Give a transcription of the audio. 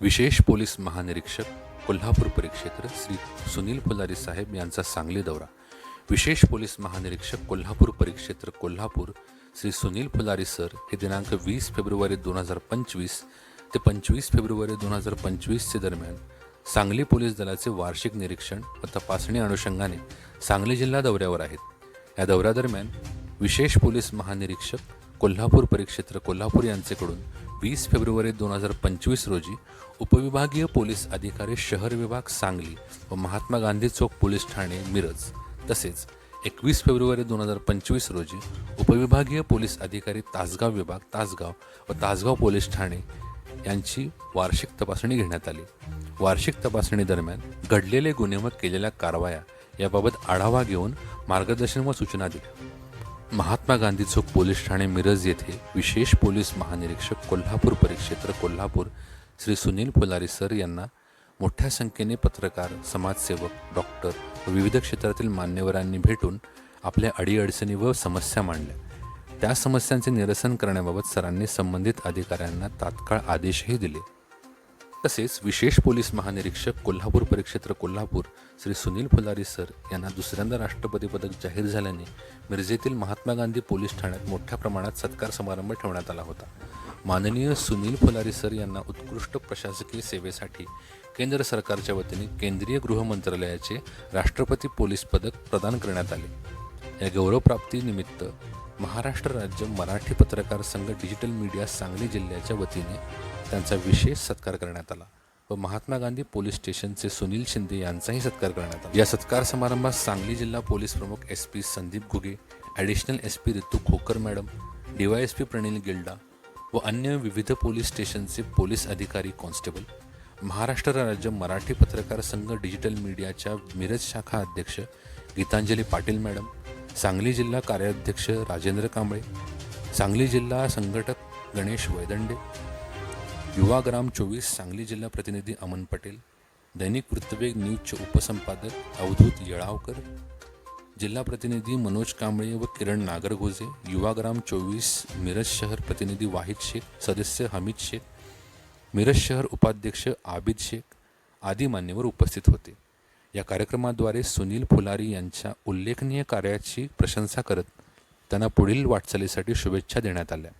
विशेष पोलीस महानिरीक्षक कोल्हापूर परिक्षेत्र श्री सुनील फुलारी साहेब यांचा सांगली दौरा. विशेष पोलीस महानिरीक्षक कोल्हापूर परिक्षेत्र कोल्हापूर श्री सुनील फुलारी सर हे दिनांक वीस फेब्रुवारी दोन हजार पंचवीस ते पंचवीस फेब्रुवारी दोन हजार पंचवीसचे दरम्यान सांगली पोलीस दलाचे वार्षिक निरीक्षण व तपासणी अनुषंगाने सांगली जिल्हा दौऱ्यावर आहेत. या दौऱ्यादरम्यान विशेष पोलीस महानिरीक्षक कोल्हापूर परिक्षेत्र कोल्हापूर यांचेकडून वीस फेब्रुवारी दोन हजार पंचवीस रोजी उपविभागीय पोलीस अधिकारी शहर विभाग सांगली व महात्मा गांधी चौक पोलीस ठाणे मिरज. तसेच एकवीस फेब्रुवारी दोन हजार पंचवीस रोजी उपविभागीय पोलीस अधिकारी तासगाव विभाग तासगाव व तासगाव पोलीस ठाणे यांची वार्षिक तपासणी घेण्यात आली. वार्षिक तपासणीदरम्यान घडलेले गुन्हे व केलेल्या कारवाया याबाबत आढावा घेऊन मार्गदर्शन व सूचना दिल्या. महात्मा गांधी चौक पोलीस ठाणे मिरज येथे विशेष पोलीस महानिरीक्षक कोल्हापूर परिक्षेत्र कोल्हापूर श्री सुनील फुलारी सर यांना मोठ्या संख्येने पत्रकार समाजसेवक डॉक्टर व विविध क्षेत्रातील मान्यवरांनी भेटून आपल्या अडीअडचणी व समस्या मांडल्या. त्या समस्यांचे निरसन करण्याबाबत सरांनी संबंधित अधिकाऱ्यांना तात्काळ आदेशही दिले. तसेच विशेष पोलीस महानिरीक्षक कोल्हापूर परिक्षेत्र कोल्हापूर श्री सुनील फुलारी सर यांना दुसऱ्यांदा राष्ट्रपती पदक जाहीर झाल्याने मिरजेतील महात्मा गांधी पोलीस ठाण्यात मोठ्या प्रमाणात सत्कार समारंभ ठेवण्यात आला होता. माननीय सुनील फुलारी सर यांना उत्कृष्ट प्रशासकीय सेवेसाठी केंद्र सरकारच्या वतीने केंद्रीय गृह मंत्रालयाचे राष्ट्रपती पोलीस पदक प्रदान करण्यात आले. या गौरवप्राप्तीनिमित्त महाराष्ट्र राज्य मराठी पत्रकार संघ डिजिटल मीडिया सांगली जिल्ह्याच्या वतीने त्यांचा विशेष सत्कार करण्यात आला व महात्मा गांधी पोलीस स्टेशनचे सुनील शिंदे यांचाही सत्कार करण्यात आला. या सत्कार समारंभात सांगली जिल्हा पोलीस प्रमुख S P Sandeep Ghuge additional S P Ritu Khokar madam DySP Pranil Gilda व अन्य विविध पोलीस स्टेशनचे पोलीस अधिकारी कॉन्स्टेबल महाराष्ट्र राज्य मराठी पत्रकार संघ डिजिटल मीडियाच्या मिरज शाखा अध्यक्ष गीतांजली पाटील मॅडम सांगली जिल्हा कार्याध्यक्ष राजेंद्र कांबळे सांगली जिल्हा संघटक गणेश वैदंडे युवाग्राम चोवीस सांगली जिल्हा प्रतिनिधी अमन पटेल दैनिक वृत्तवेग न्यूजचे उपसंपादक अवधूत येळावकर जिल्हा प्रतिनिधी मनोज कांबळे व किरण नागरगोजे युवाग्राम चोवीस मिरज शहर प्रतिनिधी वाहिद शेख सदस्य हमीद शेख मिरज शहर उपाध्यक्ष आबिद शेख आदी मान्यवर उपस्थित होते. या कार्यक्रमाद्वारे सुनील फुलारी यांच्या उल्लेखनीय कार्याची प्रशंसा करत त्यांना पुढील वाटचालीसाठी शुभेच्छा देण्यात आल्या.